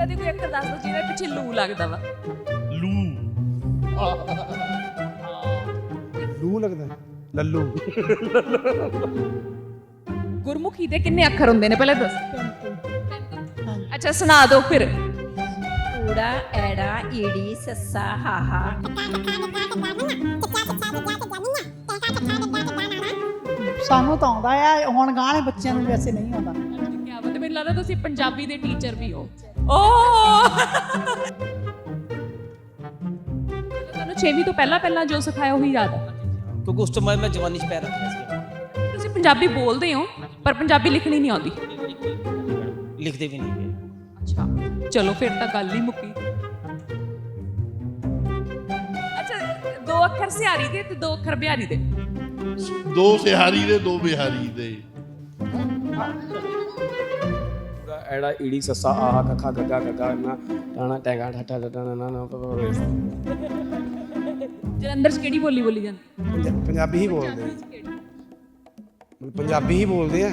ਇਦਾਂ ਦੇ ਕੋਈ ਅੱਖਰ ਦੱਸ ਦਿਓ ਜਿਹਦੇ ਪਿੱਛੇ ਲੂ ਲੱਗਦਾ ਵਾ। ਲੂ। ਲੂ ਲੱਗਦਾ। ਲੱਲੂ। ਗੁਰਮੁਖੀ ਦੇ ਕਿੰਨੇ ਅੱਖਰ ਹੁੰਦੇ ਨੇ ਪਹਿਲਾਂ ਦੱਸ। ਅੱਛਾ ਸੁਣਾ ਦਿਓ ਫਿਰ। ਊੜਾ ਐੜਾ ਈੜੀ ਸੱਸਾ ਹਾਹਾ। ਸਾਨੂੰ ਤਾਂ ਆਉਂਦਾ ਆ ਹੁਣ ਗਾਣੇ ਬੱਚਿਆਂ ਨੂੰ ਵੈਸੇ ਨਹੀਂ ਆਉਂਦਾ। ਕੀ ਬਾਤ ਹੈ ਮੈਨੂੰ ਲੱਗਦਾ ਤੁਸੀਂ ਪੰਜਾਬੀ ਦੇ ਟੀਚਰ ਵੀ ਹੋ। ਓ! ਤੁਹਾਨੂੰ 6ਵੀਂ ਤੋਂ ਪਹਿਲਾਂ ਪਹਿਲਾਂ ਜੋ ਸਿਖਾਇਆ ਉਹੀ ਯਾਦ ਹੈ ਕਿਉਂਕਿ ਉਸ ਤੋਂ ਬਾਅਦ ਮੈਂ ਜਵਾਨੀ 'ਚ ਪੈਰ ਰੱਖਿਆ ਸੀ ਤੁਸੀਂ ਪੰਜਾਬੀ ਬੋਲਦੇ ਹੋ ਪਰ ਪੰਜਾਬੀ ਲਿਖਣੀ ਨਹੀਂ ਆਉਂਦੀ। ਲਿਖਦੇ ਵੀ ਨਹੀਂ ਗਏ ਅੱਛਾ ਚਲੋ ਫਿਰ ਤਾਂ ਗੱਲ ਹੀ ਮੁੱਕੀ। ਅੱਛਾ ਦੋ ਅੱਖਰ ਸਿਹਾਰੀ ਦੇ ਤੇ ਦੋ ਅੱਖਰ ਬਿਹਾਰੀ ਦੇ। ਦੋ ਸਿਹਾਰੀ ਦੇ ਦੋ ਬਿਹਾਰੀ ਦੇ। ਐੜਾ ਈੜੀ ਸੱਸਾ ਆਹਾ ਕੱਖਾ ਗੱਗਾ ਗੱਗਾ ਨਾ ਟਾਣਾ ਟੈਗਾ ਠੱਠਾ ਠੱਠਾ ਨਾ ਨਾ ਨਾ ਜਲੰਧਰ 'ਚ ਕਿਹੜੀ ਬੋਲੀ ਬੋਲੀ ਜਾਂਦੀ? ਪੰਜਾ- ਪੰਜਾਬੀ ਹੀ ਬੋਲਦੇ ਆ। ਮਤਲਬ ਪੰਜਾਬੀ ਹੀ ਬੋਲਦੇ ਆ।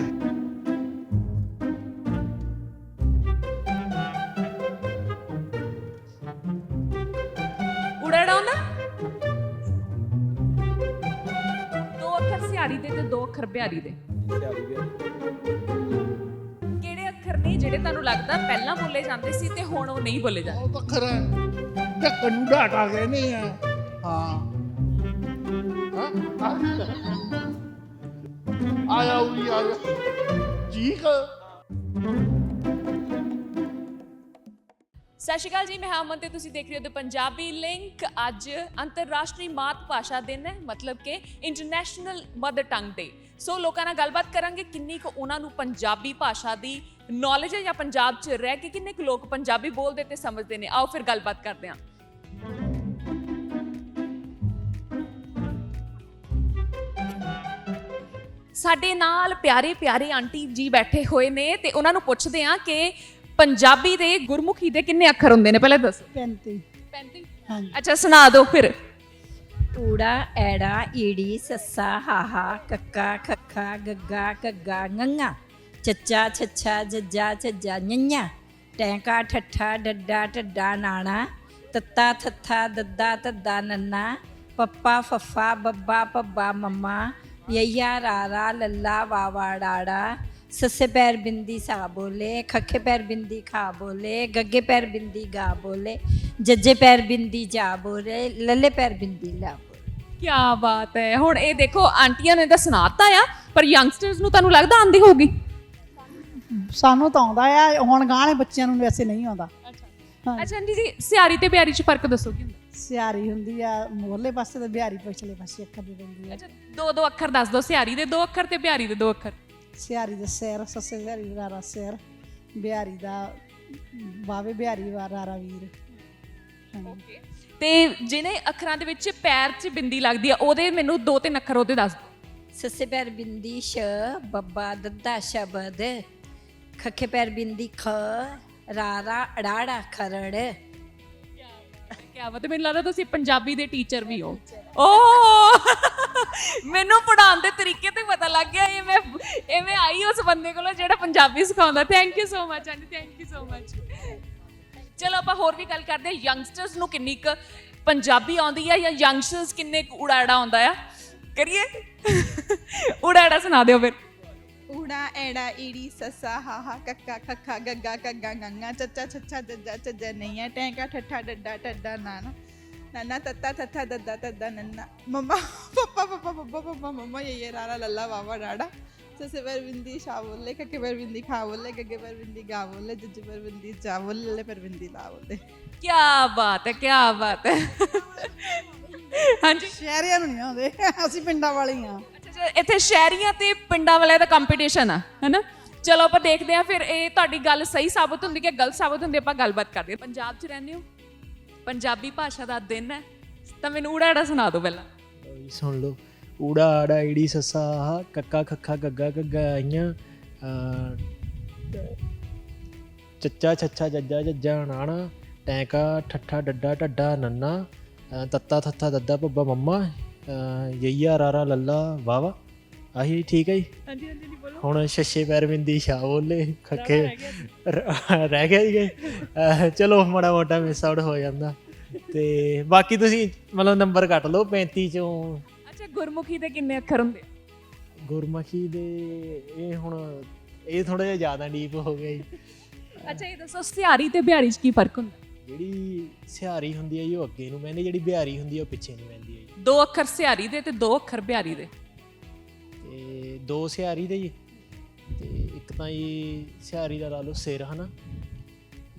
ਦੋ ਅੱਖਰ ਸਿਹਾਰੀ ਦੇ ਤੇ ਦੋ ਅੱਖਰ ਬਿਹਾਰੀ ਦੇ। ਜਾਂਦੇ ਸੀ ਤੇ ਹੁਣ ਉਹ ਨਹੀਂ ਬੋਲੇ ਜਾਂਦੇ। ਉਹ ਅੱਖਰ ਹੈ। ਢੱਕਣ ਨੂੰ ਢਾਟਾ ਕਹਿੰਦੇ ਆ। ਹਾਂ। ਹਾਂ ਆਇਆ ਉਰੀ ਆਇਆ। ਠੀਕ ਸਤਿ ਸ਼੍ਰੀ ਅਕਾਲ ਜੀ ਮੈਂ ਹਾਂ ਅਮਨ ਤੇ ਤੁਸੀਂ ਦੇਖ ਰਹੇ ਹੋ ਦ ਪੰਜਾਬੀ ਲਿੰਕ ਅੱਜ ਅੰਤਰਰਾਸ਼ਟਰੀ ਮਾਤ ਭਾਸ਼ਾ ਦਿਨ ਹੈ ਮਤਲਬ ਕਿ ਇੰਟਰਨੈਸ਼ਨਲ ਮਦਰ ਟੰਗ ਡੇ ਸੋ ਲੋਕਾਂ ਨਾਲ ਗੱਲਬਾਤ ਕਰਾਂਗੇ ਕਿੰਨੀ ਕੁ ਉਹਨਾਂ ਨੂੰ ਪੰਜਾਬੀ ਭਾਸ਼ਾ ਦੀ ਨੌਲੇਜ ਹੈ ਜਾਂ ਪੰਜਾਬ 'ਚ ਰਹਿ ਕੇ ਕਿੰਨੇ ਕੁ ਲੋਕ ਪੰਜਾਬੀ ਬੋਲਦੇ ਤੇ ਸਮਝਦੇ ਨੇ? ਆਓ ਫਿਰ ਗੱਲਬਾਤ ਕਰਦੇ ਹਾਂ। ਸਾਡੇ ਨਾਲ ਪਿਆਰੇ ਪਿਆਰੇ ਆਂਟੀ ਜੀ ਬੈਠੇ ਹੋਏ ਨੇ ਤੇ ਉਹਨਾਂ ਨੂੰ ਪੁੱਛਦੇ ਹਾਂ ਕਿ ਪੰਜਾਬੀ ਦੇ ਗੁਰਮੁਖੀ ਦੇ ਕਿੰਨੇ ਅੱਖਰ ਹੁੰਦੇ ਨੇ? ਪਹਿਲਾਂ ਦੱਸੋ। 35 35 ਹਾਂਜੀ। ਅੱਛਾ ਸੁਣਾ ਦਿਓ ਫਿਰ। ਊੜਾ ਐੜਾ ਈੜੀ ਸੱਸਾ ਹਾਹਾ ਕੱਕਾ ਖੱਖਾ ਗੱਗਾ ਗੱਗਾ ngੰਗਾ ਚੱਚਾ, ਛੱਛਾ, ਜੱਜਾ ਛੱਜਾ ਨੰਨਿਆ ਟੈਂਕਾ, ਠੱਠਾ, ਡੱਡਾ, ਢੱਡਾ, ਨਾਣਾ। ਤੱਤਾ, ਥੱਥਾ, ਦੱਦਾ ਤੱਦਾ ਨੰਨਾ। ਪੱਪਾ, ਫੱਫਾ, ਬੱਬਾ ਪੱਬਾ ਮੰਮਾ। ਯਈਆ, ਰਾਰਾ, ਲੱਲਾ, ਵਾਵਾ, ਡਾੜਾ। ਸੱਸੇ ਪੈਰ ਬਿੰਦੀ ਸਾ ਬੋਲੇ, ਖੱਖੇ ਪੈਰ ਬਿੰਦੀ ਖਾ ਬੋਲੇ, ਗੱਗੇ ਪੈਰ ਬਿੰਦੀ ਗਾ ਬੋਲੇ, ਜੱਜੇ ਪੈਰ ਬਿੰਦੀ ਜਾ ਬੋਲੇ, ਲੱਲੇ ਪੈਰ ਬਿੰਦੀ ਲਾ ਬੋਲੇ। ਕੀ ਬਾਤ ਹੈ। ਹੁਣ ਇਹ ਦੇਖੋ, ਆਂਟੀਆਂ ਨੇ ਤਾਂ ਸੁਣਾਤਾ ਆ, ਪਰ ਯੰਗਸਟਰਸ ਨੂੰ ਤੁਹਾਨੂੰ ਲੱਗਦਾ ਆਂਦੀ ਹੋਊਗੀ? ਸਾਨੂੰ ਤਾਂ ਆਉਂਦਾ ਆ ਹੁਣ ਗਾਣੇ ਬੱਚਿਆਂ ਨੂੰ ਵੈਸੇ ਨਹੀਂ ਆਉਂਦਾ। ਹਾਂ। ਅੱਛਾ ਆਂਟੀ ਜੀ ਸਿਆਰੀ ਤੇ ਬਿਹਾਰੀ 'ਚ ਫ਼ਰਕ ਦੱਸੋ ਕੀ ਹੁੰਦਾ? ਸਿਆਰੀ ਹੁੰਦੀ ਆ ਮੋਰਲੇ ਪਾਸੇ ਤੇ ਬਿਹਾਰੀ ਪਿਛਲੇ ਪਾਸੇ ਅੱਖਰ ਦੀ ਪੈਂਦੀ ਆ। ਅੱਛਾ ਦੋ ਦੋ ਅੱਖਰ ਦੱਸ ਦਿਓ ਸਿਆਰੀ ਦੇ ਦੋ ਅੱਖਰ ਤੇ ਬਿਹਾਰੀ ਦੇ ਦੋ ਅੱਖਰ। ਸਿਆਰੀ ਦਾ ਸਿਰ ਸੱਸੇ ਬਿਹਾਰੀ ਦਾ ਰਾਰਾ ਸਿਰ ਬਿਹਾਰੀ ਦਾ ਬਾਵੇ ਬਿਹਾਰੀ ਵਾ ਰਾਰਾ ਵੀਰ। ਹਾਂਜੀ। ਤੇ ਜਿਹਨੇ ਅੱਖਰਾਂ ਦੇ ਵਿੱਚ ਪੈਰ 'ਚ ਬਿੰਦੀ ਲੱਗਦੀ ਆ ਉਹਦੇ ਮੈਨੂੰ ਦੋ ਤਿੰਨ ਅੱਖਰ ਉਹਦੇ ਦੱਸ ਦਿਓ। ਸੱਸੇ ਪੈਰ ਬਿੰਦੀ ਸ਼ ਬੱਬਾ ਦੱਦਾ ਸ਼ਬਦ ਖੱਖੇ ਪੈਰ ਬਿੰਦੀ ਖ ਰਾਰਾ ਅੜਾੜਾ ਖਰੜ। ਕੀ ਬਾਤ ਹੈ ਮੈਨੂੰ ਲੱਗਦਾ ਤੁਸੀਂ ਪੰਜਾਬੀ ਦੇ ਟੀਚਰ ਵੀ ਹੋ। ਓ! ਮੈਨੂੰ ਪੜਾਉਣ ਦੇ ਤਰੀਕੇ ਤੇ ਪਤਾ ਲੱਗ ਗਿਆ ਇਹ ਮੈਂ ਇਹ ਮੈਂ ਆਈ ਉਸ ਬੰਦੇ ਕੋਲੋਂ ਜਿਹੜਾ ਪੰਜਾਬੀ ਸਿਖਾਉਂਦਾ। Thank you so much aunty thank you so much ਚਲੋ ਆਪਾਂ ਹੋਰ ਵੀ ਗੱਲ ਕਰਦੇ ਹਾਂ। ਯੰਗਸਟਰਸ ਨੂੰ ਕਿੰਨੀ ਕੁ ਪੰਜਾਬੀ ਆਉਂਦੀ ਹੈ ਜਾਂ ਯੰਗਸਟਰਸ ਕਿੰਨੇ ਕੁ ਉੜਾੜਾ ਆਉਂਦਾ ਆ? ਕਰੀਏ? ਉੜਾੜਾ ਸੁਣਾ ਦਿਓ ਫਿਰ। ਊੜਾ ਐੜਾ ਈੜੀ ਸੱਸਾ ਹਾਹਾ ਕੱਕਾ ਖੱਖਾ ਗੱਗਾ ਗੱਗਾ ਗੰਗਾ ਚੱਚਾ ਛੱਛਾ ਜੱਜਾ ਚੱਜਾ ਨਈਆ ਟੈਂਕਾ ਠੱਠਾ ਡੱਡਾ ਟੱਡਾ ਨਾਨਾ ਨੰਨਾ ਤੱਤਾ ਤੱਥਾ ਦੱਦਾ ਤੱਦਾ ਨੰਨਾ ਮਮਾ ਪਪਾ ਪਪਾ ਪਪਾ ਪਪਾ ਮਮਾ ਇਹ ਰਾਰਾ ਲੱਲਾ ਵਾਵਾ ਡਾੜਾ ਸਸੇ ਪਰ ਬਿੰਦੀ ਸ਼ਾ ਬੋਲੇ ਕੱਕੇ ਪਰ ਬਿੰਦੀ ਖਾ ਬੋਲੇ ਗੱਗੇ ਪਰ ਬਿੰਦੀ ਗਾ ਬੋਲੇ ਜੱਜ ਪਰ ਬਿੰਦੀ ਚਾ ਬੋਲੇ ਲੱਲੇ ਪਰ ਬਿੰਦੀ ਲਾ ਬੋਲੇ। ਕੀ ਬਾਤ ਹੈ ਕੀ ਬਾਤ ਹੈ। ਹਾਂਜੀ ਸ਼ਹਿਰੀਆਂ ਨੂੰ ਨਹੀਂ ਆਉਂਦੇ ਅਸੀਂ ਪਿੰਡਾਂ ਵਾਲੇ ਹੀ ਆ ਇੱਥੇ ਸ਼ਹਿਰੀਆਂ ਤੇ ਪਿੰਡਾਂ ਵਾਲਿਆਂ ਦਾ ਕੰਪੀਟੀਸ਼ਨ ਆ ਹੈਨਾ? ਚਲੋ ਆਪਾਂ ਦੇਖਦੇ ਹਾਂ ਫਿਰ ਇਹ ਤੁਹਾਡੀ ਗੱਲ ਸਹੀ ਸਾਬਤ ਹੁੰਦੀ ਕਿ ਗਲਤ ਸਾਬਤ ਹੁੰਦੀ ਆਪਾਂ ਗੱਲਬਾਤ ਕਰਦੇ ਹਾਂ। ਪੰਜਾਬ 'ਚ ਰਹਿੰਦੇ ਹੋ? ਪੰਜਾਬੀ ਭਾਸ਼ਾ ਦਾ ਦਿਨ ਹੈ। ਤਾਂ ਮੈਨੂੰ ਊੜਾ ਸੁਣਾ ਦਿਓ ਪਹਿਲਾਂ। ਲਓ ਜੀ ਸੁਣ ਲਓ। ਊੜਾ ਆੜਾ ਈੜੀ ਸੱਸਾ ਆਹਾ ਕੱਕਾ ਖੱਖਾ ਗੱਗਾ ਗੱਗਾ ਆਈਆਂ ਅਹ, ਚੱਚਾ ਛੱਛਾ ਜੱਜਾ ਜੱਜਾ ਨਾਣਾ ਟੈਂਕਾ ਠੱਠਾ ਡੱਡਾ ਢੱਡਾ ਨੰਨਾ ਅਹ, ਤੱਤਾ ਥੱਥਾ ਦੱਦਾ ਪੱਬਾ ਮੰਮਾ ਯਈਆ ਰਾਰਾ ਲੱਲਾ ਵਾਵਾ ਆਹੀ ਠੀਕ ਹੈ ਜੀ? ਹਾਂਜੀ ਹਾਂਜੀ ਨਹੀਂ ਬੋਲੋ। ਹੁਣ ਛੱਛੇ ਪੈਰ ਬਿੰਦੀ ਛਾ ਬੋਲੇ ਖੱਕੇ ਰਹਿ ਗਿਆ ਜੀ। ਚਲੋ ਮਾੜਾ ਮੋਟਾ ਮਿਸ ਆਊਟ ਹੋ ਜਾਂਦਾ। ਤੇ ਬਾਕੀ ਤੁਸੀਂ ਮਤਲਬ ਨੰਬਰ ਕੱਟ ਲਓ 35 ਚੋਂ। ਅੱਛਾ ਗੁਰਮੁਖੀ ਦੇ ਕਿੰਨੇ ਅੱਖਰ ਹੁੰਦੇ? ਗੁਰਮੁਖੀ ਦੇ ਇਹ ਹੁਣ ਇਹ ਥੋੜਾ ਜਿਹਾ ਜ਼ਿਆਦਾ ਡੀਪ ਹੋ ਗਿਆ ਜੀ। ਅੱਛਾ ਇਹ ਦੱਸੋ ਸਿਹਾਰੀ ਤੇ ਬਿਹਾਰੀ 'ਚ ਕੀ ਫ਼ਰਕ ਹੁੰਦਾ? ਜਿਹੜੀ ਸਿਹਾਰੀ ਹੁੰਦੀ ਹੈ ਜੀ ਉਹ ਅੱਗੇ ਨੂੰ ਬਹਿੰਦੀ ਜਿਹੜੀ ਬਿਹਾਰੀ ਹੁੰਦੀ ਹੈ ਉਹ ਪਿੱਛੇ ਨੂੰ ਬਹਿੰਦੀ ਹੈ ਜੀ। ਦੋ ਅੱਖਰ ਸਿਹਾਰੀ ਦੇ ਤੇ ਦੋ ਅੱਖਰ ਬਿਹਾਰੀ ਦੇ। ਤੇ ਦੋ ਸਿਹਾਰੀ ਦੇ ਜੀ। ਤੇ ਇੱਕ ਤਾਂ ਜੀ ਸਿਹਾਰੀ ਦਾ ਲਾ ਲਓ ਸਿਰ ਹਨਾ?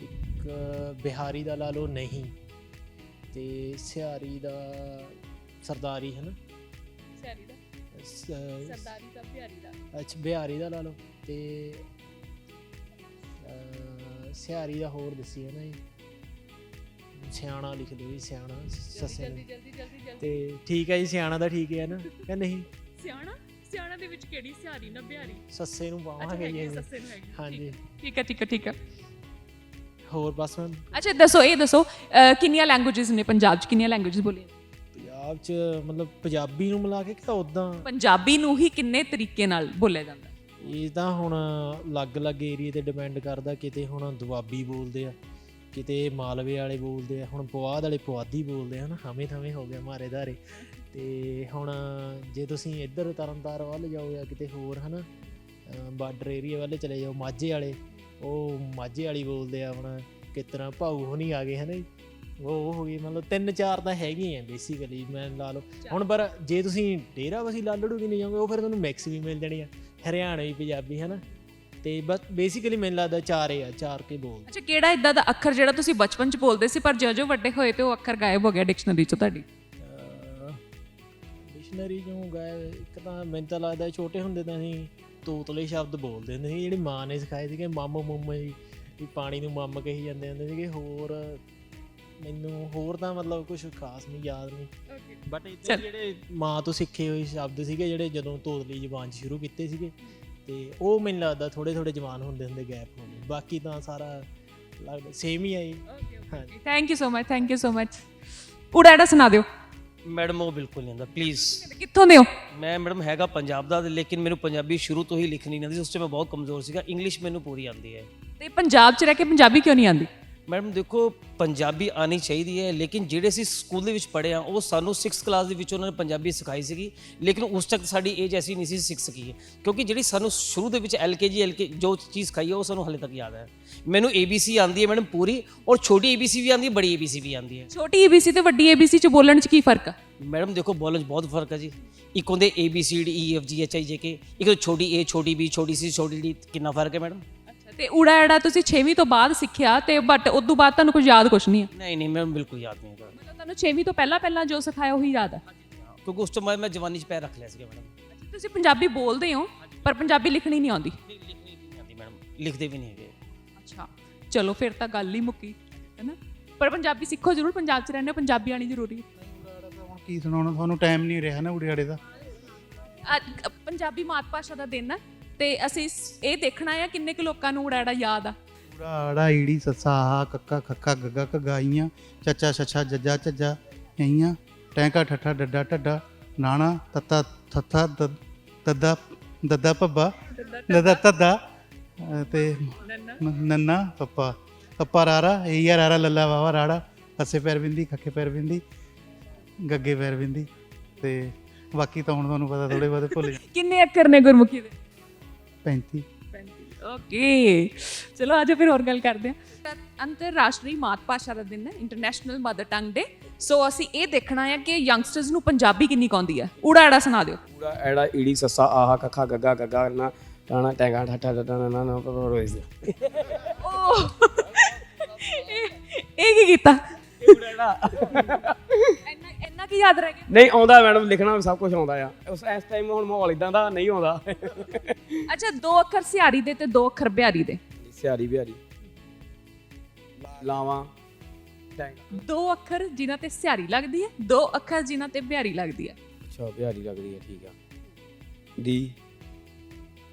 ਇੱਕ ਬਿਹਾਰੀ ਦਾ ਲਾ ਲਓ ਨਹੀਂ। ਤੇ ਸਿਹਾਰੀ ਦਾ ਸਰਦਾਰੀ ਹਨਾ? ਸਿਹਾਰੀ ਦਾ। ਸਰਦਾਰੀ ਦਾ ਬਿਹਾਰੀ ਦਾ। ਅੱਛਾ ਬਿਹਾਰੀ ਦਾ ਲਾ ਲਓ। ਤੇ ਸਿਹਾਰੀ ਦਾ ਹੋਰ ਦੱਸੀ ਹੈ ਨਾ ਜੀ। ਸਿਆਣਾ ਲਿਖ ਜੀ ਸਿਆਣਾ ਸੱਸੇ ਜਲਦੀ। ਜਲਦੀ ਜਲਦੀ ਜਲਦੀ। ਤੇ ਠੀਕ ਹੈ ਜੀ ਸਿਆਣਾ ਦਾ ਠੀਕ ਹੈ ਨਾ? ਕਿ ਨਹੀਂ? ਸਿਆਣਾ? ਸਿਆਣਾ ਦੇ ਵਿੱਚ ਕਿਹੜੀ ਸਿਹਾਰੀ ਨਾ ਬਿਹਾਰੀ? ਸੱਸੇ ਨੂੰ ਪਾਵਾਂਗੇ ਜੀ ਹੈ, ਅਸੀਂ। ਸੱਸੇ ਨੂੰ ਹੈਗੀ ਹਾਂਜੀ। ਠੀਕ ਹੈ ਠੀਕ ਹੈ ਠੀਕ ਹੈ ਹੋਰ ਬਸ ਮੈਂ ਅੱਛਾ ਦੱਸੋ ਇਹ ਦੱਸੋ ਕਿੰਨੀਆਂ ਲੈਂਗੁਏਜਸ ਨੇ ਪੰਜਾਬ 'ਚ? ਕਿੰਨੀਆਂ ਲੈਂਗੁਏਜਸ ਬੋਲੀਆਂ ਪੰਜਾਬ 'ਚ ਮਤਲਬ ਪੰਜਾਬੀ ਨੂੰ ਮਿਲਾ ਕੇ ਕਿ ਉਦਾਂ ਪੰਜਾਬੀ ਨੂੰ ਹੀ ਕਿੰਨੇ ਤਰੀਕੇ ਨਾਲ ਬੋਲਿਆ ਜਾਂਦਾ? ਇਹ ਤਾਂ ਹੁਣ ਅਲੱਗ-ਅਲੱਗ ਏਰੀਆ ਤੇ ਡਿਪੈਂਡ ਕਰਦਾ ਕਿਤੇ ਹੁਣ ਦੁਆਬੀ ਬੋਲਦੇ ਆ। ਕਿਤੇ ਮਾਲਵੇ ਵਾਲੇ ਬੋਲਦੇ ਆ ਹੁਣ ਪੁਆਧ ਵਾਲੇ ਪੁਆਧੀ ਬੋਲਦੇ ਆ ਨਾ ਹਮੇ ਥਮੇ ਹੋ ਗਿਆ ਮਾਰੇ ਧਾਰੇ। ਤੇ ਹੁਣ ਜੇ ਤੁਸੀਂ ਇੱਧਰ ਤਰਨਤਾਰ ਵੱਲ ਜਾਓ ਜਾਂ ਕਿਤੇ ਹੋਰ ਹਨਾ ਬਾਰਡਰ ਏਰੀਆ ਵੱਲ ਚਲੇ ਜਾਓ ਮਾਝੇ ਵਾਲੇ ਉਹ ਮਾਝੇ ਵਾਲੀ ਬੋਲਦੇ ਆ ਹੁਣ ਕਿਸ ਤਰ੍ਹਾਂ ਭਾਊ ਹੋਣੀ ਆ ਗਏ ਹਨਾ ਜੀ। ਉਹ ਉਹ ਹੋ ਗਈ ਮਤਲਬ ਤਿੰਨ ਚਾਰ ਤਾਂ ਹੈਗੇ ਆ ਬੇਸਿਕਲੀ ਮੈਂ ਲਾ ਲਓ। ਹੁਣ ਪਰ ਜੇ ਤੁਸੀਂ ਡੇਰਾ ਵਸੀ ਲਾਲੜੂ ਵੀ ਨਹੀਂ ਜਾਓਗੇ ਉਹ ਫਿਰ ਤੁਹਾਨੂੰ ਮਿਕਸ ਵੀ ਮਿਲ ਜਾਣੀ ਆ ਹਰਿਆਣਵੀ ਪੰਜਾਬੀ ਹਨਾ। ਤੇ ਬਸ ਬੇਸਿਕਲੀ ਮੈਨੂੰ ਲੱਗਦਾ ਚਾਰ ਹੀ ਆ ਚਾਰ ਕੇ ਬੋਲ। ਅੱਛਾ ਕਿਹੜਾ ਇਦਾਂ ਦਾ ਅੱਖਰ ਜਿਹੜਾ ਤੁਸੀਂ ਬਚਪਨ 'ਚ ਬੋਲਦੇ ਸੀ ਪਰ ਜਿਉਂ-ਜਿਉਂ ਵੱਡੇ ਹੋਏ ਤੇ ਉਹ ਅੱਖਰ ਗਾਇਬ ਹੋ ਗਿਆ ਡਿਕਸ਼ਨਰੀ 'ਚੋਂ ਤੁਹਾਡੀ? ਡਿਕਸ਼ਨਰੀ ਚੋਂ ਗਏ ਇੱਕ ਤਾਂ ਮੈਨੂੰ ਤਾਂ ਲੱਗਦਾ ਛੋਟੇ ਹੁੰਦੇ ਤਾਂ ਅਸੀਂ ਤੋਤਲੇ ਸ਼ਬਦ ਬੋਲਦੇ ਹੁੰਦੇ ਸੀ ਜਿਹੜੀ ਮਾਂ ਨੇ ਸਿਖਾਏ ਸੀਗੇ ਮੰਮ ਮੁੰਮ ਜੀ ਵੀ ਪਾਣੀ ਨੂੰ ਮੰਮ ਕਹੀ ਜਾਂਦੇ ਹੁੰਦੇ ਸੀਗੇ ਹੋਰ ਮੈਨੂੰ ਹੋਰ ਤਾਂ ਮਤਲਬ ਕੁਝ ਖਾਸ ਨਹੀਂ ਯਾਦ ਨਹੀਂ। ਬਟ ਇੱਥੇ ਜਿਹੜੇ ਮਾਂ ਤੋਂ ਸਿੱਖੇ ਹੋਏ ਸ਼ਬਦ ਸੀਗੇ ਜਿਹੜੇ ਜਦੋਂ ਤੋਤਲੀ ਜ਼ਬਾਨ 'ਚ ਸ਼ੁਰੂ ਕੀਤੇ ਸੀਗੇ ਤੇ ਉਹ ਮੈਨੂੰ ਲੱਗਦਾ ਥੋੜੇ ਥੋੜੇ ਜਵਾਨ ਹੁੰਦੇ ਹੁੰਦੇ ਗੈਪ ਹੋ ਗਏ ਬਾਕੀ ਤਾਂ ਸਾਰਾ ਲੱਗਦਾ ਸੇਮ ਹੀ ਆ ਜੀ। ਹਾਂਜੀ। Thank you so much thank you so much ਉਡਾੜਾ ਸੁਣਾ ਦਿਓ ਮੈਡਮ ਉਹ ਬਿਲਕੁਲ ਨਹੀਂ ਆਉਂਦਾ ਪਲੀਜ਼ ਕਿੱਥੋਂ ਦੇ ਹੋ? ਮੈਂ ਮੈਡਮ ਹੈਗਾ ਪੰਜਾਬ ਦਾ ਤੇ ਲੇਕਿਨ ਮੈਨੂੰ ਪੰਜਾਬੀ ਸ਼ੁਰੂ ਤੋਂ ਹੀ ਲਿਖਣੀ ਨਹੀਂ ਆਉਂਦੀ ਸੀ ਉਸ 'ਚ ਮੈਂ ਬਹੁਤ ਕਮਜ਼ੋਰ ਸੀਗਾ। ਇੰਗਲਿਸ਼ ਮੈਨੂੰ ਪੂਰੀ ਆਉਂਦੀ ਹੈ। ਤੇ ਪੰਜਾਬ 'ਚ ਰਹਿ ਕੇ ਪੰਜਾਬੀ ਕਿਉਂ ਨਹੀਂ ਆਉਂਦੀ? ਮੈਡਮ ਦੇਖੋ ਪੰਜਾਬੀ ਆਣੀ ਚਾਹੀਦੀ ਹੈ ਲੇਕਿਨ ਜਿਹੜੇ ਅਸੀਂ ਸਕੂਲ ਦੇ ਵਿੱਚ ਪੜ੍ਹੇ ਆ ਉਹ ਸਾਨੂੰ 6th ਕਲਾਸ ਦੇ ਵਿੱਚ ਉਹਨਾਂ ਨੇ ਪੰਜਾਬੀ ਸਿਖਾਈ ਸੀਗੀ ਲੇਕਿਨ ਉਸ ਤੱਕ ਸਾਡੀ ਏਜ ਐਸੀ ਨਹੀਂ ਸੀ ਸਿੱਖ ਸਕੀ ਕਿਉਂਕਿ ਜਿਹੜੀ ਸਾਨੂੰ ਸ਼ੁਰੂ ਦੇ ਵਿੱਚ ਐਲਕੇਜੀ ਐਲਕੇ ਜੋ ਚੀਜ਼ ਸਿਖਾਈ ਹੈ ਉਹ ਸਾਨੂੰ ਹਲੇ ਤੱਕ ਯਾਦ ਹੈ। ਮੈਨੂੰ ਏਬੀਸੀ ਆਉਂਦੀ ਹੈ ਮੈਡਮ ਪੂਰੀ ਔਰ ਛੋਟੀ ਏਬੀਸੀ ਵੀ ਆਉਂਦੀ ਹੈ ਬੜੀ ਏਬੀਸੀ ਵੀ ਆਉਂਦੀ ਹੈ। ਛੋਟੀ ਏਬੀਸੀ ਤੇ ਵੱਡੀ ਏਬੀਸੀ 'ਚ ਬੋਲਣ 'ਚ ਕੀ ਫ਼ਰਕ ਆ? ਮੈਡਮ ਦੇਖੋ ਬੋਲਣ 'ਚ ਬਹੁਤ ਫ਼ਰਕ ਹੈ ਜੀ। ਇੱਕ ਹੁੰਦੇ A B C D E F G H I J K ਇੱਕ ਛੋਟੀ ਏ ਛੋਟੀ ਬੀ ਛੋਟੀ ਸੀ ਛੋਟੀ ਡੀ ਕਿੰਨਾ ਫ਼ਰਕ ਹੈ ਮੈਡਮ? ਤੇ ਉੜਾ ਐੜਾ ਤੁਸੀਂ 6ਵੀਂ ਤੋਂ ਬਾਅਦ ਸਿੱਖਿਆ ਤੇ ਬਟ ਉਸ ਤੋਂ ਬਾਅਦ ਤੁਹਾਨੂੰ ਕੁਝ ਯਾਦ ਕੁਝ ਨਹੀਂ ਹੈ? ਨਹੀਂ ਨਹੀਂ ਮੈਡਮ ਬਿਲਕੁਲ ਯਾਦ ਨਹੀਂ ਹੈਗਾ। ਮਤਲਬ ਤੁਹਾਨੂੰ 6ਵੀਂ ਤੋਂ ਪਹਿਲਾਂ ਪਹਿਲਾਂ ਜੋ ਸਿਖਾਇਆ ਉਹੀ ਯਾਦ ਹੈ? ਕਿਉਂਕਿ ਉਸ ਤੋਂ ਬਾਅਦ ਮੈਂ ਜਵਾਨੀ 'ਚ ਪੈਰ ਰੱਖ ਲਿਆ ਸੀਗਾ ਮੈਡਮ। ਅੱਛਾ ਤੁਸੀਂ ਪੰਜਾਬੀ ਬੋਲਦੇ ਹੋ ਪਰ ਪੰਜਾਬੀ ਲਿਖਣੀ ਨਹੀਂ ਆਉਂਦੀ। ਨਹੀਂ ਲਿਖਣੀ ਨਹੀਂ ਆਉਂਦੀ ਮੈਡਮ। ਲਿਖਦੇ ਵੀ ਨਹੀਂ ਹੈਗੇ। ਅੱਛਾ ਚਲੋ ਫਿਰ ਤਾਂ ਗੱਲ ਹੀ ਮੁੱਕੀ ਹੈ ਨਾ? ਪਰ ਪੰਜਾਬੀ ਸਿੱਖੋ ਜ਼ਰੂਰ ਪੰਜਾਬ 'ਚ ਰਹਿੰਦੇ ਹੋ ਪੰਜਾਬੀ ਆਣੀ ਜ਼ਰੂਰੀ ਹੈ। ਹੁਣ ਕੀ ਸੁਣਾਉਣਾ? ਤੁਹਾਨੂੰ ਟਾਈਮ ਨਹੀਂ ਰਿਹਾ ਨਾ ਉੜਿਆੜੇ ਦਾ। ਅੱਜ ਪੰਜਾਬੀ ਮਾਤ ਭਾਸ਼ਾ ਦਾ ਦਿਨ ਹੈ। ਤੇ ਅਸੀਂ ਸ- ਇਹ ਦੇਖਣਾ ਹੈ ਕਿੰਨੇ ਕੁ ਲੋਕਾਂ ਨੂੰ ਉੜਾੜਾ ਯਾਦ ਆ। ਉੜਾੜਾ ਈੜੀ ਸੱਸਾ ਆਹਾ ਕੱਕਾ ਖੱਕਾ ਗੱਗਾ ਘਗਾਈਆਂ ਚੱਚਾ ਛੱਛਾ ਜੱਜਾ ਝੱਜਾ ਇਆਂ ਟੈਂਕਾ ਠੱਠਾ ਡੱਡਾ ਢੱਡਾ ਨਾਣਾ ਤੱਤਾ ਥੱਥਾ ਦ- ਦੱਦਾ ਦੱਦਾ ਪੱਬਾ ਦੱਦਾ ਤੱਦਾ ਅਹ ਤੇ ਨ- ਨੰਨਾ ਪੱਪਾ ਪੱਪਾ ਰਾਰਾ ਈਆ ਰਾਰਾ ਲੱਲਾ ਵਾਵਾ ਰਾੜਾ ਹੱਸੇ ਪੈਰ ਬਿੰਦੀ ਖੱਕੇ ਪੈਰ ਬਿੰਦੀ ਗੱਗੇ ਪੈਰ ਬਿੰਦੀ ਤੇ ਬਾਕੀ ਤਾਂ ਹੁਣ ਤੁਹਾਨੂੰ ਪਤਾ ਥੋੜੇ ਬਹੁਤੇ ਭੁੱਲ ਜਾ ਕਿੰਨੇ ਅੱਖਰ ਨੇ ਗੁਰਮੁਖੀ ਦੇ? 35 ਓਕੇ ਚਲੋ ਆਜੋ ਫਿਰ ਹੋਰ ਗੱਲ ਕਰਦੇ ਹਾਂ। ਅੰਤਰਰਾਸ਼ਟਰੀ ਮਾਤ ਭਾਸ਼ਾ ਦਾ ਦਿਨ ਹੈ ਇੰਟਰਨੈਸ਼ਨਲ ਮਦਰ ਟੰਗ ਡੇ ਸੋ ਅਸੀਂ ਇਹ ਦੇਖਣਾ ਹੈ ਕਿ ਯੰਗਸਟਰਸ ਨੂੰ ਪੰਜਾਬੀ ਕਿੰਨੀ ਕੁ ਆਉਂਦੀ ਹੈ ਉੜਾੜਾ ਸੁਣਾ ਦਿਓ। ਪੂਰਾ ਐੜਾ ਈੜੀ ਸੱਸਾ ਆਹਾ ਕੱਖਾ ਗੱਗਾ ਗੱਗਾ ਨਾ ਟਾਣਾ ਟੈਂਗਾ ਠੱਠਾ ਡੱਡਾ ਨਾ ਨਾ ਨਾ ਰੋਇਸ ਓ ਇਹ ਕੀ ਕੀਤਾ? ਇੰਨਾ ਇੰਨਾ ਕੀ ਯਾਦ ਰਹਿ ਗਿਆ ਨਹੀਂ ਆਉਂਦਾ ਮੈਡਮ ਲਿਖਣਾ ਸਭ ਕੁਝ ਆਉਂਦਾ ਆ। ਉਸ ਇਸ ਟਾਈਮ ਹੁਣ ਮਾਹੌਲ ਇਦਾਂ ਦਾ ਨਹੀਂ ਆਉਂਦਾ। ਅੱਛਾ ਦੋ ਅੱਖਰ ਸਿਹਾਰੀ ਦੇ ਤੇ ਦੋ ਅੱਖਰ ਬਿਹਾਰੀ ਦੇ। ਸਿਆਰੀ ਬਿਹਾਰੀ। ਲਾਵਾਂ। ਦੋ ਅੱਖਰ ਜਿਨ੍ਹਾਂ ਤੇ ਸਿਹਾਰੀ ਲੱਗਦੀ ਹੈ ਦੋ ਅੱਖਰ ਜਿਨ੍ਹਾਂ ਤੇ ਬਿਹਾਰੀ ਲੱਗਦੀ ਹੈ। ਅੱਛਾ ਬਿਹਾਰੀ ਲੱਗਦੀ ਹੈ ਠੀਕ ਆ। ਦੀ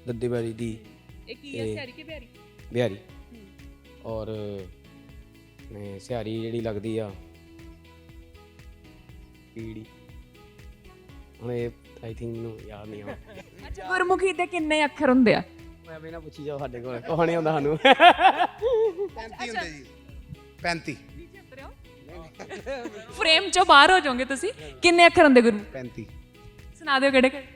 ਦੱਦੇ ਬਿਹਾਰੀ ਦੀ ਇਹ ਕੀ ਹੈ ਇਹ- ਸਿਹਾਰੀ ਕਿ ਬਿਹਾਰੀ? ਬਿਹਾਰੀ। ਔਰ ਨੇ ਸਿਹਾਰੀ ਜਿਹੜੀ ਲੱਗਦੀ ਆ ਈੜੀ ਹੁਣ ਇਹ ਆਈ ਥਿੰਕ ਮੈਨੂੰ ਯਾਦ ਨਹੀਂ ਆ। ਗੁਰਮੁਖੀ ਦੇ ਕਿੰਨੇ ਅੱਖਰ ਹੁੰਦੇ ਆ? ਮੈਂ ਵੀ ਨਾ ਪੁੱਛੀ ਜਾਓ ਸਾਡੇ ਕੋਲ ਕੋਹ ਨਹੀਂ ਆਉਂਦਾ ਸਾਨੂੰ। 35 ਹੁੰਦੇ ਜੀ। 35 ਫਰੇਮ ਚੋਂ ਬਾਹਰ ਹੋ ਜਾਓਗੇ ਤੁਸੀਂ। ਕਿੰਨੇ ਅੱਖਰ ਹੁੰਦੇ ਗੁਰਮੁਖ 35 ਸੁਣਾ ਦਿਓ ਕਿਹੜੇ ਕਿਹੜੇ।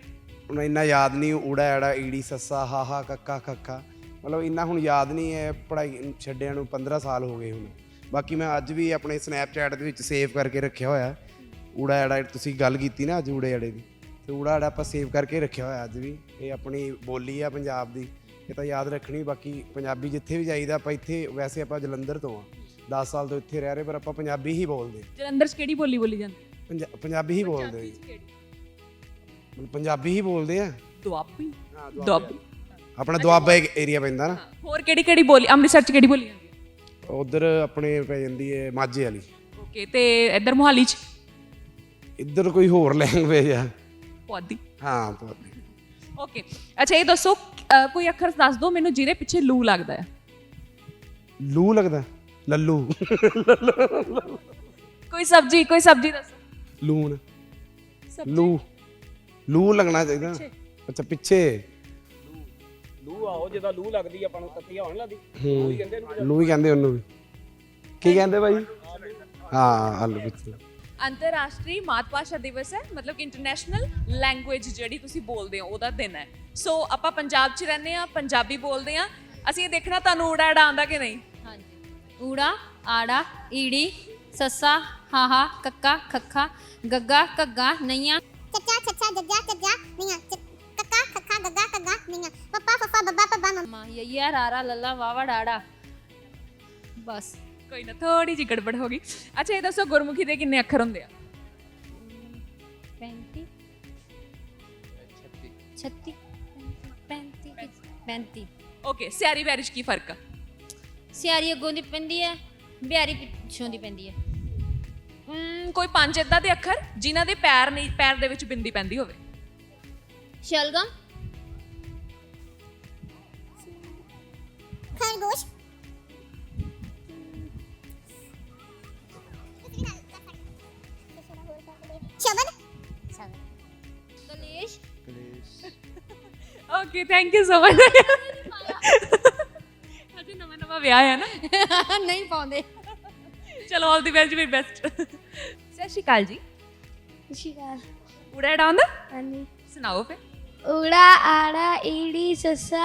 ਹੁਣ ਇੰਨਾ ਯਾਦ ਨਹੀਂ ਊੜਾ ਐੜਾ ਈੜੀ ਸੱਸਾ ਹਾਹਾ ਕੱਕਾ ਖੱਖਾ। ਮਤਲਬ ਇੰਨਾ ਹੁਣ ਯਾਦ ਨਹੀਂ ਹੈ ਪੜਾਈ ਛੱਡਿਆਂ ਨੂੰ 15 ਸਾਲ ਹੋ ਗਏ ਹੁਣ। ਬਾਕੀ ਮੈਂ ਅੱਜ ਵੀ ਆਪਣੇ ਸਨੈਪਚੈਟ ਦੇ ਵਿੱਚ ਸੇਵ ਕਰਕੇ ਰੱਖਿਆ ਹੋਇਆ। ਊੜਾ ਐੜਾ ਤੁਸੀਂ ਗੱਲ ਕੀਤੀ ਨਾ ਅੱਜ ਊੜੇ ਐੜੇ ਦੀ ਤੇ ਊੜਾ ਐੜਾ ਆਪਾਂ ਸੇਵ ਕਰਕੇ ਰੱਖਿਆ ਹੋਇਆ ਅੱਜ ਵੀ ਇਹ ਆਪਣੀ ਬੋਲੀ ਆ ਪੰਜਾਬ ਦੀ ਇਹ ਤਾਂ ਯਾਦ ਰੱਖਣੀ ਬਾਕੀ ਪੰਜਾਬੀ ਜਿੱਥੇ ਵੀ ਜਾਈਦਾ ਆਪਾਂ ਇੱਥੇ ਵੈਸੇ ਆਪਾਂ ਜਲੰਧਰ ਤੋਂ ਆ 10 ਸਾਲ ਤੋਂ ਇੱਥੇ ਰਹਿ ਰਹੇ ਪਰ ਆਪਾਂ ਪੰਜਾਬੀ ਹੀ ਬੋਲਦੇ ਜਲੰਧਰ ਚ ਕਿਹੜੀ ਬੋਲੀ ਬੋਲੀ ਜਾਂਦੀ? ਪੰਜਾ- ਪੰਜਾਬੀ ਹੀ ਬੋਲਦੇ ਜੀ। ਪੰਜਾਬੀ ਹੀ ਬੋਲਦੇ ਆ। ਦੁਆਬੀ? ਹਾਂ, ਦੁਆਬੀ। ਆਪਣਾ ਦੁਆਬਾ ਇੱਕ ਏਰੀਆ ਪੈਂਦਾ ਨਾ। ਹੋਰ ਕਿਹੜੀ ਕਿਹੜੀ ਬੋਲੀ ਅੰਮ੍ਰਿਤਸਰ ਚ ਕਿਹੜੀ ਬੋਲੀ ਜਾਂਦੀ ਉਧਰ ਆਪਣੇ ਪੈ ਜਾਂਦੀ ਹੈ ਮਾਝੇ ਵਾਲੀ। ਓਕੇ ਤੇ ਇੱਧਰ ਮੁਹਾਲੀ ਚ? ਇੱਧਰ ਕੋਈ ਹੋਰ ਲੈਂਗੁਏਜ ਆ। ਪੁਆਧੀ। ਹਾਂ ਪੁਆਧੀ। ਓਕੇ ਅੱਛਾ ਇਹ ਦੱਸੋ ਅ, ਕੋਈ ਅੱਖਰ ਦੱਸ ਦਿਓ ਮੈਨੂੰ ਜਿਹਦੇ ਪਿੱਛੇ ਲੂ ਲੱਗਦਾ ਹੈ। ਲੂ ਲੱਗਦਾ ਲੱਲੂ। ਕੋਈ ਸਬਜੀ ਕੋਈ ਸਬਜੀ ਦੱਸੋ। ਲੂਣ। ਲੂ। ਲੂ ਲੱਗਣਾ ਚਾਹੀਦਾ। ਅੱਛਾ ਪਿੱਛੇ। ਲੂ ਆਓ ਜਦੋਂ ਲੂ ਲੱਗਦੀ ਆਪਾਂ ਨੂੰ ਤੱਤੀ ਹੋਣ ਲੱਗਦੀ। ਹੂੰ। ਲੂ ਹੀ ਕਹਿੰਦੇ ਉਹਨੂੰ ਵੀ। ਕੀ ਕਹਿੰਦੇ ਭਾਈ ਹਾਂ ਆਲੂ ਪਿੱਛੇ। ਅੰਤਰਰਾਸ਼ਟਰੀ ਮਾਤ ਭਾਸ਼ਾ ਦਿਵਸ ਹੈ ਮਤਲਬ ਕਿ ਇੰਟਰਨੈਸ਼ਨਲ ਲੈਂਗੁਏਜ ਜਿਹੜੀ ਤੁਸੀਂ ਬੋਲਦੇ ਹੋ ਉਹਦਾ ਦਿਨ ਹੈ। ਸੋ ਆਪਾਂ ਪੰਜਾਬ 'ਚ ਰਹਿੰਦੇ ਆ ਪੰਜਾਬੀ ਬੋਲਦੇ ਆ ਅਸੀਂ ਇਹ ਦੇਖਣਾ ਤੁਹਾਨੂੰ ਊੜਾ ਐੜਾ ਆਉਂਦਾ ਕਿ ਨਹੀਂ? ਹਾਂਜੀ। ਊੜਾ ਆੜਾ ਈੜੀ ਸੱਸਾ ਹਾਹਾ ਕੱਕਾ ਖੱਖਾ ਗੱਗਾ ਘੱਗਾ ਨਈਆਂ। ਚੱਚਾ ਛੱਛਾ ਜੱਜਾ ਚੱਜਾ ਨੀਆਂ ਕੱਕਾ ਖੱਖਾ ਗੱਗਾ ਕੱਗਾ ਨੀਆਂ ਪੱਪਾ ਫੱਫਾ ਬੱਬਾ ਪੱਬਾ ਮੰਮਾ। ਯਈਆ ਰਾਰਾ ਲੱਲਾ ਵਾਵਾ ਡਾੜਾ। ਬਸ। ਕੋਈ ਨਾ ਥੋੜੀ ਜਿਹੀ ਗੜਬੜ ਹੋ ਗਈ ਅੱਛਾ ਇਹ ਦੱਸੋ ਗੁਰਮੁਖੀ ਦੇ ਕਿੰਨੇ ਅੱਖਰ ਹੁੰਦੇ ਆ 35 36 35 35 ਓਕੇ ਸਿਆਰੀ ਬੈਰਿਸ਼ ਕੀ ਫ਼ਰਕ ਆ ਸਿਆਰੀ ਅੱਗੋਂ ਦੀ ਪੈਂਦੀ ਹੈ ਬਿਹਾਰੀ ਪਿੱਛੋਂ ਦੀ ਪੈਂਦੀ ਹੈ ਹਮ, ਕੋਈ ਪੰਜ ਇਦਾਂ ਦੇ ਅੱਖਰ ਜਿਨ੍ਹਾਂ ਦੇ ਪੈਰ ਨਹੀਂ ਪੈਰ ਦੇ ਵਿੱਚ ਬਿੰਦੀ ਪੈਂਦੀ ਹੋਵੇ ਸ਼ਲਗਮ ਖਰਗੋਸ਼ okay thank you so much ਅਜੇ ਨਵਾਂ ਨਵਾਂ ਵਿਆਹ ਹੈ ਨਾ। ਨਹੀਂ ਪਾਉਂਦੇ। ਚਲੋ ਆਲ ਦੀ ਵੈਰੀ ਬੈਸਟ ਸਤਿ ਸ਼੍ਰੀ ਅਕਾਲ ਜੀ। ਸ਼ਿਕਾਰ ਊੜਾ ਐੜਾ ਆਉਂਦਾ? ਹਾਂਜੀ। ਸੁਣਾਓ ਫਿਰ। ਊੜਾ ਆੜਾ ਈੜੀ ਸੱਸਾ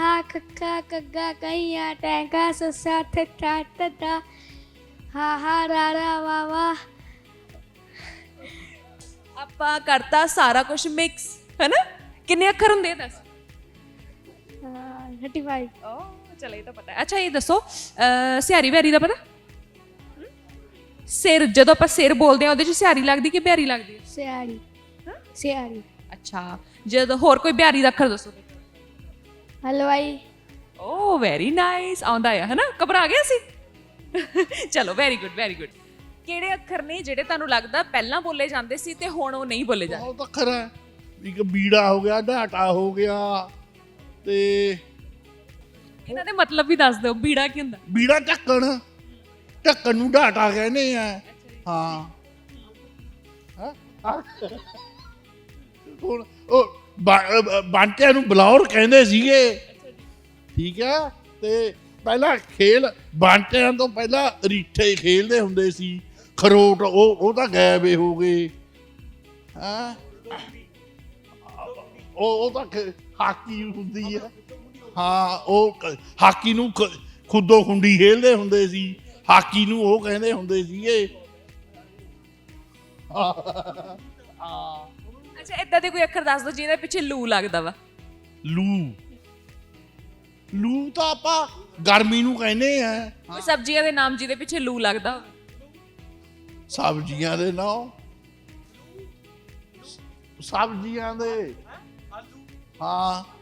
ਹਾ ਕੱਕਾ ਕੱਗਾ ਕਈਆ ਟੈਂਕਾ ਸੱਸਾ ਠੱਠਾ ਟੱਟਾ ਹਾ ਹਾ ਰਾਰਾ ਵਾਵਾ ਆਪਾਂ ਕਰਤਾ ਸਾਰਾ ਕੁਝ ਮਿਕਸ ਹੈਨਾ ਕਿੰਨੇ ਅੱਖਰ ਹੁੰਦੇ ਆ ਦੱਸ? 35 ਓ ਚਲੋ ਇਹ ਤਾਂ ਪਤਾ ਹੈ ਅੱਛਾ ਇਹ ਦੱਸੋ ਅਹ, ਸਿਹਾਰੀ ਬਿਹਾਰੀ ਦਾ ਪਤਾ ਹਮ? ਸਿਰ ਜਦੋਂ ਆਪਾਂ ਸਿਰ ਬੋਲਦੇ ਆ ਉਹਦੇ ਚ ਸਿਹਾਰੀ ਲੱਗਦੀ ਕਿ ਬਿਹਾਰੀ ਲੱਗਦੀ ਹੈ ਸਿਆੜੀ ਸਿਆੜੀ ਅੱਛਾ ਜਦੋਂ ਹੋਰ ਕੋਈ ਬਿਹਾਰੀ ਦਾ ਅੱਖਰ ਦੱਸੋ ਹਲਵਾਈ ਓ ਵੈਰੀ ਨਾਈਸ ਆਉਂਦਾ ਆ ਹੈਨਾ ਘਬਰਾ ਗਿਆ ਸੀ ਚਲੋ ਵੈਰੀ ਗੁੱਡ ਵੈਰੀ ਗੁੱਡ ਕਿਹੜੇ ਅੱਖਰ ਨੇ ਜਿਹੜੇ ਤੁਹਾਨੂੰ ਲੱਗਦਾ ਪਹਿਲਾਂ ਬੋਲੇ ਜਾਂਦੇ ਸੀ ਤੇ ਹੁਣ ਉਹ ਨਹੀਂ ਬੋਲੇ ਜਾਂਦੇ ਬਹੁਤ ਅੱਖਰ ਹੈ ਇੱਕ ਬੀੜਾ ਹੋ ਗਿਆ ਢਾਟਾ ਹੋ ਗਿਆ ਤੇ ਇਹਨਾਂ ਦੇ ਮਤਲਬ ਵੀ ਦੱਸ ਦਿਓ ਬੀੜਾ ਕੀ ਹੁੰਦਾ? ਬੀੜਾ ਢੱਕਣ। ਢੱਕਣ ਨੂੰ ਢਾਟਾ ਕਹਿੰਦੇ ਆ। ਹਾਂ। ਹਾਂ? ਹੁਣ ਉਹ ਬਾ- ਅ, ਬਾਂਟਿਆਂ ਨੂੰ ਬਲੌਰ ਕਹਿੰਦੇ ਸੀਗੇ। ਠੀਕ ਹੈ ਤੇ ਪਹਿਲਾਂ ਖੇਲ ਬਾਂਟਿਆਂ ਤੋਂ ਪਹਿਲਾਂ ਰੀਠੇ ਖੇਲਦੇ ਹੁੰਦੇ ਸੀ। ਖਰੋਟ ਉਹ ਉਹ ਤਾਂ ਗਾਇਬ ਹੀ ਹੋ ਗਏ। ਹਾਂ? ਉਹ ਉਹ ਤਾਂ ਖ- ਹਾਕੀ ਹੁੰਦੀ ਆ। ਹਾਂ ਉਹ ਕ- ਹਾਕੀ ਨੂੰ ਖੁੱਦੋ ਖੁੰਡੀ ਖੇਲਦੇ ਹੁੰਦੇ ਸੀ। ਹਾਕੀ ਨੂੰ ਉਹ ਕਹਿੰਦੇ ਹੁੰਦੇ ਸੀਗੇ। ਅੱਛਾ ਇਦਾਂ ਦੇ ਕੋਈ ਅੱਖਰ ਦੱਸ ਦਿਓ ਜਿਹਦੇ ਪਿੱਛੇ ਲੂ ਲੱਗਦਾ ਵਾ। ਲੂ। ਲੂ ਤਾਂ ਆਪਾਂ ਗਰਮੀ ਨੂੰ ਕਹਿੰਦੇ ਆ। ਕੋਈ ਸਬਜ਼ੀਆਂ ਦੇ ਨਾਮ ਜਿਹਦੇ ਪਿੱਛੇ ਲੂ ਲੱਗਦਾ ਹੋਵੇ ਸਬਜ਼ੀਆਂ ਦੇ ਨਾਂ। ਸਬਜ਼ੀਆਂ ਦੇ। ਹਾਂ।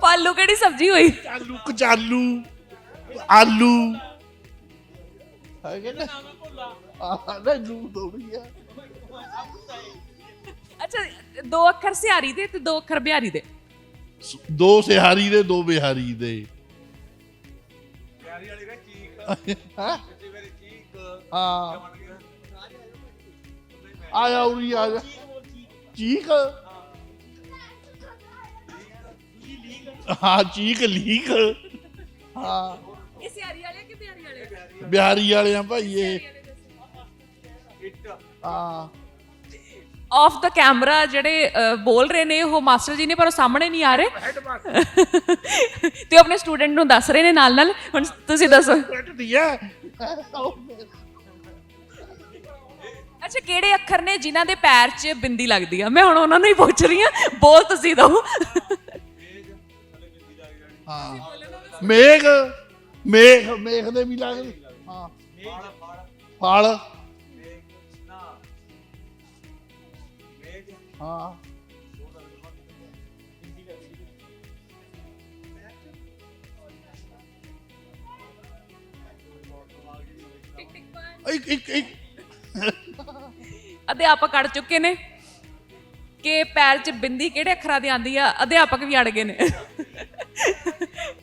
ਪਾਲੂ ਕਿਹੜੀ ਸਬਜ਼ੀ ਹੋਈ? ਆਲੂ ਕਚਾਲੂ ਆਲੂ। ਹੈਗੇ ਨਾ। ਆਹ ਨਾ ਲੂ ਥੋੜੀ ਆ। ਅੱਛਾ ਦੋ ਅੱਖਰ ਸਿਹਾਰੀ ਦੇ ਤੇ ਦੋ ਅੱਖਰ ਬਿਹਾਰੀ ਦੇ। ਦੋ ਸਿਹਾਰੀ ਦੇ ਦੋ ਬਿਹਾਰੀ ਦੇ। ਹਾਂ? ਹਾਂ। ਆਇਆ ਉਰੀ ਆ ਜਾ। ਚੀਕ? ਹਾਂ ਚੀਕ ਲੀਕ। ਹਾਂ। ਇਹ ਸਿਆਰੀ ਵਾਲੇ ਕਿ ਬਿਹਾਰੀ ਵਾਲੇ ਬਿਹਾਰੀ ਵਾਲੇ ਆ ਭਾਈ ਇਹ। ਹਾਂ। ਆਫ ਦਾ ਕੈਮਰਾ ਜਿਹੜੇ ਅ, ਬੋਲ ਰਹੇ ਨੇ ਉਹ ਮਾਸਟਰ ਜੀ ਨੇ ਪਰ ਉਹ ਸਾਹਮਣੇ ਨਹੀਂ ਆ ਰਹੇ। ਤੇ ਉਹ ਆਪਣੇ ਸਟੂਡੈਂਟ ਨੂੰ ਦੱਸ ਰਹੇ ਨੇ ਨਾਲ ਨਾਲ ਹੁਣ ਤੁਸੀਂ ਦੱਸੋ। ਆ। ਅੱਛਾ, ਕਿਹੜੇ ਅੱਖਰ ਨੇ ਜਿਨ੍ਹਾਂ ਦੇ ਪੈਰ 'ਚ ਬਿੰਦੀ ਲੱਗਦੀ ਆ? ਮੈਂ ਹੁਣ ਉਹਨਾਂ ਨੂੰ ਹੀ ਪੁੱਛ ਰਹੀ ਆ ਬੋਲ ਤੁਸੀਂ ਦੋ। ਹਾਂ। ਮੇਘ ਮੇਘ ਮੇਘ ਦੇ ਵੀ ਲੱਗਦੇ ਹਾਂ। ਫਲ। ਹਾਂ। ਇੱਕ ਇੱਕ ਇੱਕ। ਅਧਿਆਪਕ ਅੜ ਚੁੱਕੇ ਨੇ ਕਿ ਪੈਰ 'ਚ ਬਿੰਦੀ ਕਿਹੜੇ ਅੱਖਰਾਂ ਦੀ ਆਂਦੀ ਆ? ਅਧਿਆਪਕ ਵੀ ਅੜ ਗਏ ਨੇ।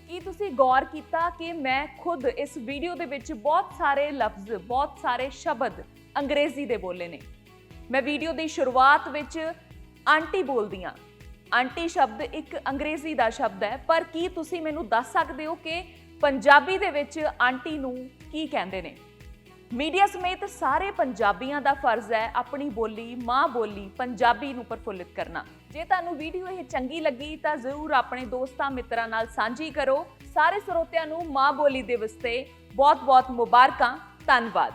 ਕੀ ਤੁਸੀਂ ਗੌਰ ਕੀਤਾ ਕਿ ਮੈਂ ਖੁਦ ਇਸ ਵੀਡੀਓ ਦੇ ਵਿੱਚ ਬਹੁਤ ਸਾਰੇ ਲਫ਼ਜ਼, ਬਹੁਤ ਸਾਰੇ ਸ਼ਬਦ ਅੰਗਰੇਜ਼ੀ ਦੇ ਬੋਲੇ ਨੇ। ਮੈਂ ਵੀਡੀਓ ਦੀ ਸ਼ੁਰੂਆਤ ਵਿੱਚ ਆਂਟੀ ਬੋਲਦੀ ਹਾਂ। ਆਂਟੀ ਸ਼ਬਦ ਇੱਕ ਅੰਗਰੇਜ਼ੀ ਦਾ ਸ਼ਬਦ ਹੈ, ਪਰ ਕੀ ਤੁਸੀਂ ਮੈਨੂੰ ਦੱਸ ਸਕਦੇ ਹੋ ਕਿ ਪੰਜਾਬੀ ਦੇ ਵਿੱਚ ਆਂਟੀ ਨੂੰ ਕੀ ਕਹਿੰਦੇ ਨੇ? ਮੀਡੀਆ ਸਮੇਤ ਸਾਰੇ ਪੰਜਾਬੀਆਂ ਦਾ ਫਰਜ਼ ਹੈ ਆਪਣੀ ਬੋਲੀ, ਮਾਂ ਬੋਲੀ ਪੰਜਾਬੀ ਨੂੰ ਪ੍ਰਫੁੱਲਿਤ ਕਰਨਾ। ਜੇ ਤੁਹਾਨੂੰ ਵੀਡੀਓ ਇਹ ਚੰਗੀ ਲੱਗੀ ਤਾਂ ਜ਼ਰੂਰ ਆਪਣੇ ਦੋਸਤਾਂ ਮਿੱਤਰਾਂ ਨਾਲ ਸਾਂਝੀ ਕਰੋ। ਸਾਰੇ ਸਰੋਤਿਆਂ ਨੂੰ ਮਾਂ ਬੋਲੀ ਦਿਵਸ ਤੇ ਬਹੁਤ-ਬਹੁਤ ਮੁਬਾਰਕਾਂ। ਧੰਨਵਾਦ।